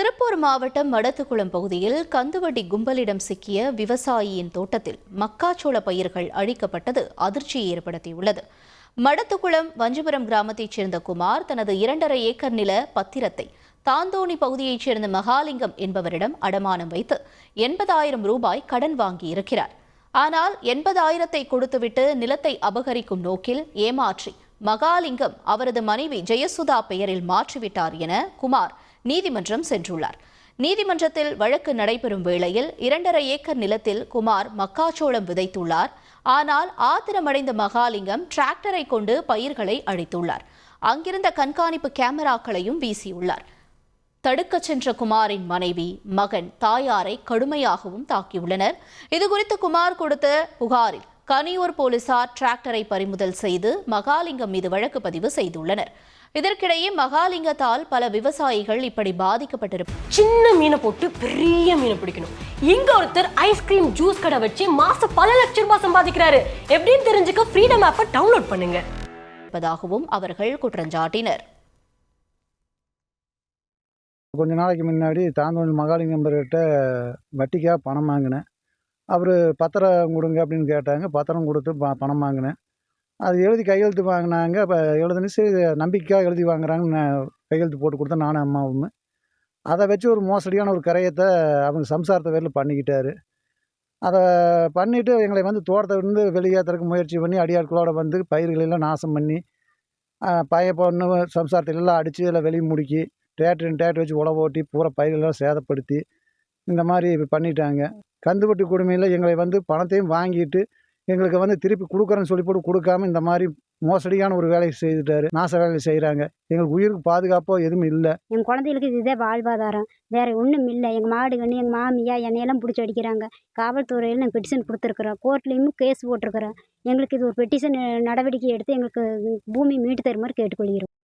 திருப்பூர் மாவட்டம் மடத்துக்குளம் பகுதியில் கந்துவட்டி கும்பலிடம் சிக்கிய விவசாயியின் தோட்டத்தில் மக்காச்சோள பயிர்கள் அழிக்கப்பட்டது அதிர்ச்சியை ஏற்படுத்தியுள்ளது. மடத்துக்குளம் வஞ்சிபுரம் கிராமத்தைச் சேர்ந்த குமார் தனது இரண்டரை ஏக்கர் நில பத்திரத்தை தாந்தோணி பகுதியைச் சேர்ந்த மகாலிங்கம் என்பவரிடம் அடமானம் வைத்து எண்பதாயிரம் ரூபாய் கடன் வாங்கியிருக்கிறார். ஆனால் எண்பதாயிரத்தை கொடுத்துவிட்டு நிலத்தை அபகரிக்கும் நோக்கில் ஏமாற்றி மகாலிங்கம் அவரது மனைவி ஜெயசுதா பெயரில் மாற்றிவிட்டார் என குமார் நீதிமன்றம் சென்றுள்ளார். நீதிமன்றத்தில் வழக்கு நடைபெறும் வேளையில் இரண்டரை ஏக்கர் நிலத்தில் குமார் மக்காச்சோளம் விதைத்துள்ளார். ஆனால் ஆத்திரமடைந்த மகாலிங்கம் டிராக்டரை கொண்டு பயிர்களை அழித்துள்ளார் அங்கிருந்த கண்காணிப்பு கேமராக்களையும் வீசியுள்ளார். தடுக்கச் சென்ற குமாரின் மனைவி மகன் தாயாரை கடுமையாகவும் தாக்கியுள்ளனர். இதுகுறித்து குமார் கொடுத்த புகாரில் கனியூர் போலீசார் டிராக்டரை பறிமுதல் செய்து மகாலிங்கம் மீது வழக்கு பதிவு செய்துள்ளனர். இதற்கிடையே மகாலிங்கத்தால் பல விவசாயிகள் இப்படி பாதிக்கப்பட்டிருப்ப சின்ன மீனை போட்டு பெரிய மீனை பிடிக்கணும். இங்க ஒருத்தர் ஐஸ்கிரீம் ஜூஸ் கடை வச்சு மாசம் பல லட்சம் ரூபாய் சம்பாதிக்கிறாரு. எப்படின்னு தெரிஞ்சுக்க ஃப்ரீடம் ஆப்பை டவுன்லோட் பண்ணுங்க. இருப்பதாகவும் அவர்கள் குற்றஞ்சாட்டினர் கொஞ்ச நாளைக்கு முன்னாடி தாந்தோணி மகாலிங்க நம்பர்கிட்ட வட்டிக்காக பணம் வாங்கினேன். அவர் பத்திரம் கொடுங்க அப்படின்னு கேட்டாங்க. பத்திரம் கொடுத்து ப பணம் வாங்கினேன். அது எழுதி கையெழுத்து வாங்கினாங்க. இப்போ எழுதுனு சரி நம்பிக்கையாக எழுதி வாங்குறாங்கன்னு கையெழுத்து போட்டு கொடுத்தேன் நானும் அம்மாவும். அதை வச்சு ஒரு மோசடியான ஒரு கரையத்தை அவங்க சம்சாரத்தை பேரில் பண்ணிக்கிட்டார். அதை பண்ணிவிட்டு எங்களை வந்து தோட்டத்தை இருந்து வெளியேற்றுறதுக்கு முயற்சி பண்ணி அடியாட்களோடு வந்து பயிர்களெல்லாம் நாசம் பண்ணி பய பொண்ணு சம்சாரத்தை எல்லாம் அடித்து எல்லாம் வெளியே முடுக்கி டேட்டர் டேட்டர் வச்சு உழவு ஓட்டி பூரா பயிர்களெல்லாம் சேதப்படுத்தி இந்த மாதிரி பண்ணிட்டாங்க. கந்துவட்டி கொடுமையில் எங்களை வந்து பணத்தையும் வாங்கிட்டு எங்களுக்கு வந்து திருப்பி கொடுக்குறேன்னு சொல்லி போட்டு கொடுக்காம இந்த மாதிரி மோசடியான ஒரு வேலையை செய்துட்டாரு. நாச வேலையை செய்கிறாங்க எங்களுக்கு உயிருக்கு பாதுகாப்போ எதுவும் இல்லை. எங்கள் குழந்தைகளுக்கு இதுதே வாழ்வாதாரம். வேறு ஒன்றும் இல்லை. எங்கள் மாடு கண்ணு எங்கள் மாமியா என்னையெல்லாம் பிடிச்சி அடிக்கிறாங்க. காவல்துறையில் நாங்கள் பெட்டிஷன் கொடுத்துருக்குறோம். கோர்ட்லேயும் கேஸ் போட்டிருக்குறோம். எங்களுக்கு இது ஒரு பெட்டிஷன் நடவடிக்கை எடுத்து எங்களுக்கு பூமி மீட்டு தருமாறு கேட்டுக்கொள்கிறோம்.